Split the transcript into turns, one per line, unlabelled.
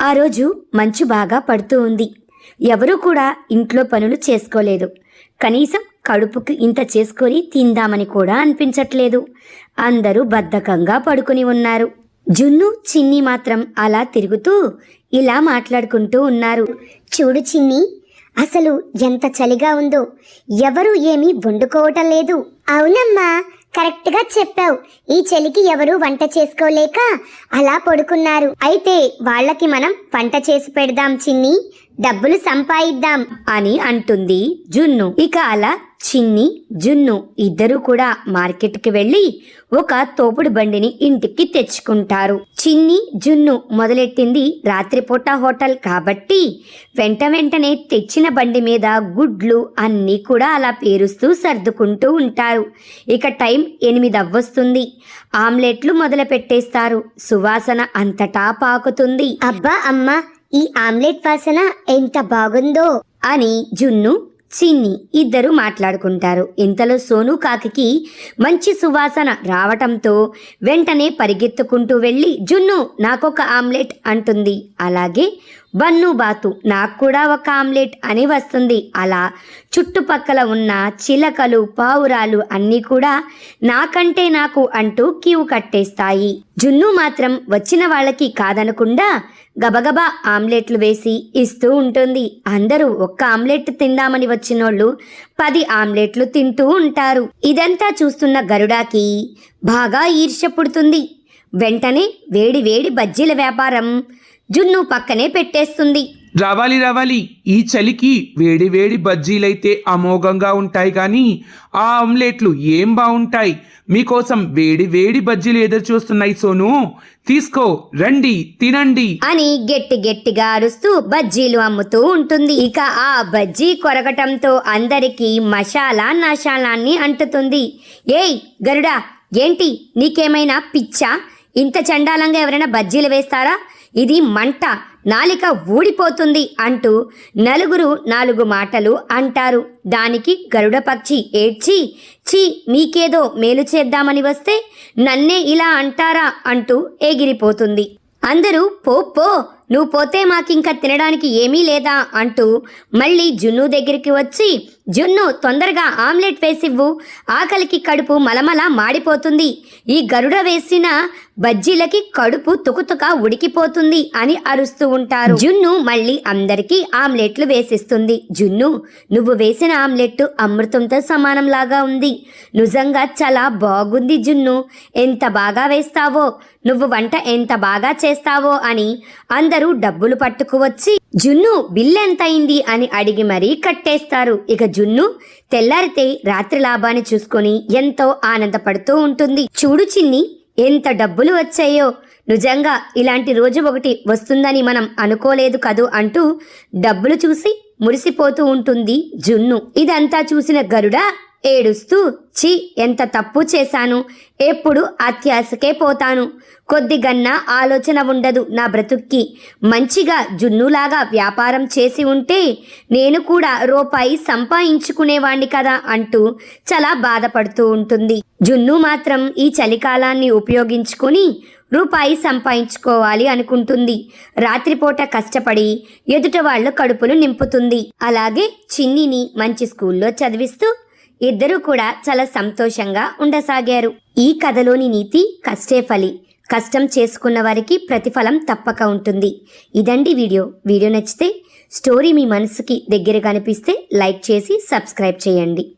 ఆ రోజు మంచు బాగా పడుతూ ఉంది. ఎవరూ కూడా ఇంట్లో పనులు చేసుకోలేదు. కనీసం కడుపుకు ఇంత చేసుకొని తిందామని కూడా అనిపించట్లేదు. అందరూ బద్ధకంగా పడుకుని ఉన్నారు. జున్ను చిన్ని మాత్రం అలా తిరుగుతూ ఇలా మాట్లాడుకుంటూ ఉన్నారు.
చూడు చిన్ని అసలు ఎంత చలిగా ఉందో. ఎవరు ఏమీ వండుకోవటం లేదు. అవునమ్మా కరెక్ట్గా చెప్పావు. ఈ చలికి ఎవరు వంట చేసుకోలేక అలా పడుకున్నారు. అయితే వాళ్ళకి మనం వంట చేసి పెడదాం చిన్ని. డబ్బులు సంపాదిద్దాం
అని అంటుంది జున్ను. ఇక అలా చిన్ని జున్ను ఇద్దరూ కూడా మార్కెట్కి వెళ్ళి ఒక తోపుడు బండిని ఇంటికి తెచ్చుకుంటారు. చిన్ని జున్ను మొదలెట్టింది రాత్రిపూట హోటల్ కాబట్టి వెంట వెంటనే తెచ్చిన బండి మీద గుడ్లు అన్నీ కూడా అలా పేరుస్తూ సర్దుకుంటూ ఉంటారు. ఇక టైం ఎనిమిది అవ్వొస్తుంది ఆమ్లెట్లు మొదలు పెట్టేస్తారు సువాసన అంతటా పాకుతుంది.
అబ్బా అమ్మా ఈ ఆమ్లెట్ వాసన ఎంత బాగుందో!
అని జున్ను చిన్ని ఇద్దరు మాట్లాడుకుంటారు. ఇంతలో సోను కాకికి మంచి సువాసన రావటంతో వెంటనే పరిగెత్తుకుంటూ వెళ్ళి జున్ను నాకొక ఆమ్లెట్ అంటుంది. అలాగే బన్ను బాతు నాకు కూడా ఒక ఆమ్లెట్ అని వస్తుంది. అలా చుట్టుపక్కల ఉన్న చిలకలు పావురాలు అన్నీ కూడా నాకంటే నాకు అంటూ క్యూ కట్టేస్తాయి. జున్ను మాత్రం వచ్చిన వాళ్ళకి కాదనకుండా గబగబా ఆమ్లెట్లు వేసి ఇస్తూ ఉంటుంది. అందరూ ఒక్క ఆమ్లెట్ తిందామని వచ్చినోళ్ళు పది ఆమ్లెట్లు తింటూ ఉంటారు. ఇదంతా చూస్తున్న గరుడాకి బాగా ఈర్ష్య పుడుతుంది. వెంటనే వేడి వేడి బజ్జీల వ్యాపారం జున్ను పక్కనే పెట్టేస్తుంది.
రావాలి రావాలి. ఈ చలికి వేడి వేడి బజ్జీలైతే అమోఘంగా ఉంటాయి కానీ ఆ ఆమ్లెట్లు ఏం బాగుంటాయి? మీకోసం వేడి వేడి బజ్జీలు ఎదురు చూస్తున్నాయి సోను. తీసుకో రండి తినండి.
అని గట్టి గట్టిగా అరుస్తూ బజ్జీలు అమ్ముతూ ఉంటుంది. ఇక ఆ బజ్జీ కొరగటంతో అందరికీ మసాలా నశాలాన్ని అంటుతుంది. ఏయ్ గరుడా ఏంటి? నీకేమైనా పిచ్చా? ఇంత చండాలంగా ఎవరైనా బజ్జీలు వేస్తారా? ఇది మంట నాలిక ఊడిపోతుంది అంటూ నలుగురు నాలుగు మాటలు అంటారు. దానికి గరుడ పక్షి ఏడ్చి చీ మీకేదో మేలు చేద్దామని వస్తే నన్నే ఇలా అంటారా అంటూ ఎగిరిపోతుంది. అందరూ పో పో నువ్వు పోతే మాకింకా తినడానికి ఏమీ లేదా అంటూ మళ్ళీ జున్ను దగ్గరికి వచ్చి జున్ను తొందరగా ఆమ్లెట్ వేసివ్వు. ఆకలికి కడుపు మలమల మాడిపోతుంది. ఈ గరుడ వేసిన బజ్జీలకి కడుపు తుకుతుక ఉడికిపోతుంది అని అరుస్తూ ఉంటారు. జున్ను మళ్ళీ అందరికీ ఆమ్లెట్లు వేసిస్తుంది. జున్ను నువ్వు వేసిన ఆమ్లెట్ అమృతంతో సమానంలాగా ఉంది. నిజంగా చాలా బాగుంది జున్ను. ఎంత బాగా వేస్తావో నువ్వు వంట ఎంత బాగా చేస్తావో అని అందరూ డబ్బులు పట్టుకువచ్చి జున్ను బిల్లెంతయింది? ఎంత అయింది అని అడిగి మరీ కట్టేస్తారు. ఇక జున్ను తెల్లారితే రాత్రి లాభాన్ని చూసుకొని ఎంతో ఆనందపడుతూ ఉంటుంది. చూడు చిన్ని ఎంత డబ్బులు వచ్చాయో! నిజంగా ఇలాంటి రోజు ఒకటి వస్తుందని మనం అనుకోలేదు కదూ? అంటూ డబ్బులు చూసి మురిసిపోతూ ఉంటుంది జున్ను. ఇదంతా చూసిన గరుడ ఏడుస్తూ చి ఎంత తప్పు చేశాను. ఎప్పుడు అత్యాశకే పోతాను. కొద్దిగన్నా ఆలోచన ఉండదు నా బ్రతుక్కి. మంచిగా జున్నులాగా వ్యాపారం చేసి ఉంటే నేను కూడా రూపాయి సంపాదించుకునేవాణ్ణి కదా అంటూ చాలా బాధపడుతూ ఉంటుంది. జున్ను మాత్రం ఈ చలికాలాన్ని ఉపయోగించుకొని రూపాయి సంపాదించుకోవాలి అనుకుంటుంది. రాత్రిపూట కష్టపడి ఎదుట వాళ్ళ కడుపులు నింపుతుంది. అలాగే చిన్నిని మంచి స్కూల్లో చదివిస్తూ ఇద్దరూ కూడా చాలా సంతోషంగా ఉండసాగారు. ఈ కథలోని నీతి కష్టే ఫలి. కష్టం చేసుకున్న వారికి ప్రతిఫలం తప్పక ఉంటుంది. ఇదండి వీడియో. వీడియో నచ్చితే స్టోరీ మీ మనసుకి దగ్గరగా అనిపిస్తే లైక్ చేసి సబ్స్క్రైబ్ చేయండి.